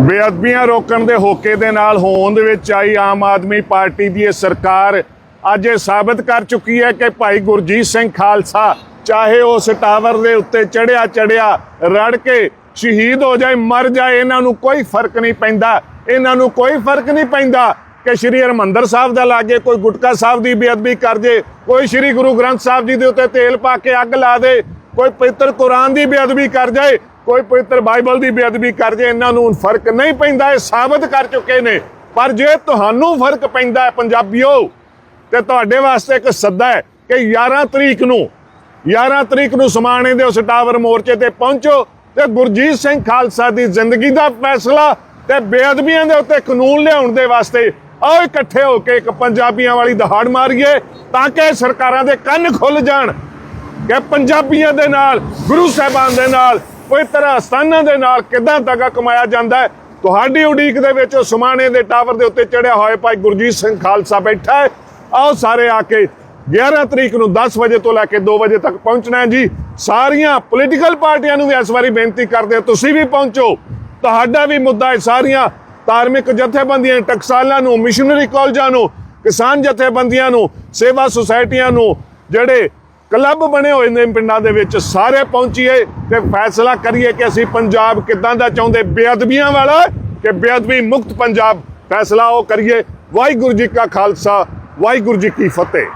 ਬੇਅਦਬੀਆਂ ਰੋਕਣ ਦੇ ਹੋਕੇ ਦੇ ਨਾਲ ਹੋਂਦ ਵਿੱਚ ਆਈ ਆਮ ਆਦਮੀ ਪਾਰਟੀ ਦੀ ਇਹ ਸਰਕਾਰ ਅੱਜ ਇਹ ਸਾਬਤ ਕਰ ਚੁੱਕੀ ਹੈ ਕਿ ਭਾਈ ਗੁਰਜੀਤ ਸਿੰਘ ਖਾਲਸਾ ਚਾਹੇ ਉਸ ਟਾਵਰ ਦੇ ਉੱਤੇ ਚੜਿਆ ਚੜਿਆ ਰੜ ਕੇ ਸ਼ਹੀਦ ਹੋ ਜਾਏ, ਮਰ ਜਾਏ, ਇਹਨਾਂ ਨੂੰ ਕੋਈ ਫ਼ਰਕ ਨਹੀਂ ਪੈਂਦਾ। ਇਹਨਾਂ ਨੂੰ ਕੋਈ ਫ਼ਰਕ ਨਹੀਂ ਪੈਂਦਾ ਕਿ ਸ਼੍ਰੀ ਹਰਮੰਦਰ ਸਾਹਿਬ ਦਾ ਲਾਗੇ ਕੋਈ ਗੁਟਕਾ ਸਾਹਿਬ ਦੀ ਬੇਅਦਬੀ ਕਰ ਜੇ, ਕੋਈ ਸ਼੍ਰੀ ਗੁਰੂ ਗ੍ਰੰਥ ਸਾਹਿਬ ਜੀ ਦੇ ਉੱਤੇ ਤੇਲ ਪਾ ਕੇ ਅੱਗ ਲਾ ਦੇ ਕੋਈ ਪਵਿੱਤਰ ਕੁਰਾਨ ਦੀ ਬੇਅਦਬੀ ਕਰ ਜਾਏ, ਕੋਈ ਪਵਿੱਤਰ ਬਾਈਬਲ ਦੀ ਬੇਅਦਬੀ ਕਰ ਜਾਏ, ਇਹਨਾਂ ਨੂੰ ਫ਼ਰਕ ਨਹੀਂ ਪੈਂਦਾ, ਇਹ ਸਾਬਤ ਕਰ ਚੁੱਕੇ ਨੇ। ਪਰ ਜੇ ਤੁਹਾਨੂੰ ਫ਼ਰਕ ਪੈਂਦਾ ਹੈ ਪੰਜਾਬੀਓ, ਤੇ ਤੁਹਾਡੇ ਵਾਸਤੇ ਇੱਕ ਸੱਦਾ ਹੈ ਕਿ 11 ਤਰੀਕ ਨੂੰ 11 ਤਰੀਕ ਨੂੰ ਸਮਾਣੇ ਦੇ ਉਸ ਟਾਵਰ ਮੋਰਚੇ ਤੇ ਪਹੁੰਚੋ ਤੇ ਗੁਰਜੀਤ ਸਿੰਘ ਖਾਲਸਾ ਦੀ ਜ਼ਿੰਦਗੀ ਦਾ ਫੈਸਲਾ ਤੇ ਬੇਅਦਬੀਆਂ ਦੇ ਉੱਤੇ ਕਾਨੂੰਨ ਲਿਆਉਣ ਦੇ ਵਾਸਤੇ ਆਓ ਇਕੱਠੇ ਹੋ ਕੇ ਇੱਕ ਪੰਜਾਬੀਆਂ ਵਾਲੀ ਦਹਾੜ ਮਾਰੀਏ ਤਾਂ ਕਿ ਸਰਕਾਰਾਂ ਦੇ ਕੰਨ ਖੁੱਲ ਜਾਣ। ਕਿ ਪੰਜਾਬੀਆਂ ਦੇ ਨਾਲ, ਗੁਰੂ ਸਾਹਿਬਾਨ ਦੇ ਨਾਲ ਪਵਿੱਤਰ ਅਸਥਾਨਾਂ ਦੇ ਨਾਲ ਕਿੱਦਾਂ ਤੱਕ ਕਮਾਇਆ ਜਾਂਦਾ ਹੈ? ਤੁਹਾਡੀ ਉਡੀਕ ਦੇ ਵਿੱਚ ਉਹ ਸਮਾਣੇ ਦੇ ਟਾਵਰ ਦੇ ਉੱਤੇ ਚੜਿਆ ਹੋਇਆ ਭਾਈ ਗੁਰਜੀਤ ਸਿੰਘ ਖਾਲਸਾ ਬੈਠਾ ਹੈ। ਆਓ ਸਾਰੇ ਆ ਕੇ 11 ਤਰੀਕ ਨੂੰ 10 ਵਜੇ ਤੋਂ ਲੈ ਕੇ 2 ਵਜੇ ਤੱਕ ਪਹੁੰਚਣਾ ਹੈ ਜੀ। ਸਾਰੀਆਂ ਪੋਲੀਟੀਕਲ ਪਾਰਟੀਆਂ ਨੂੰ ਵੀ ਇਸ ਵਾਰੀ ਬੇਨਤੀ ਕਰਦੇ ਹਾਂ, ਤੁਸੀਂ ਵੀ ਪਹੁੰਚੋ। ਤੁਹਾਡਾ ਵੀ ਮੁੱਦਾ ਹੈ ਸਾਰੀਆਂ ਧਾਰਮਿਕ ਜਥੇਬੰਦੀਆਂ ਟਕਸਾਲਾਂ ਨੂੰ ਮਿਸ਼ਨਰੀ ਕਾਲਜਾਂ ਨੂੰ, ਕਿਸਾਨ ਜਥੇਬੰਦੀਆਂ ਨੂੰ, ਸੇਵਾ ਸੁਸਾਇਟੀਆਂ ਨੂੰ, ਜਿਹੜੇ ਕਲੱਬ ਬਣੇ ਹੋਏ ਨੇ ਪਿੰਡਾਂ ਦੇ ਵਿੱਚ, ਸਾਰੇ ਪਹੁੰਚੀਏ ਤੇ ਫੈਸਲਾ ਕਰੀਏ ਕਿ ਅਸੀਂ ਪੰਜਾਬ ਕਿੱਦਾਂ ਦਾ ਚਾਹੁੰਦੇ, ਬੇਅਦਬੀਆਂ ਵਾਲਾ ਕਿ ਬੇਅਦਬੀ ਮੁਕਤ ਪੰਜਾਬ, ਫੈਸਲਾ ਉਹ ਕਰੀਏ। ਵਾਹਿਗੁਰੂ ਜੀ ਕਾ ਖਾਲਸਾ, ਵਾਹਿਗੁਰੂ ਜੀ ਕੀ ਫਤਿਹ।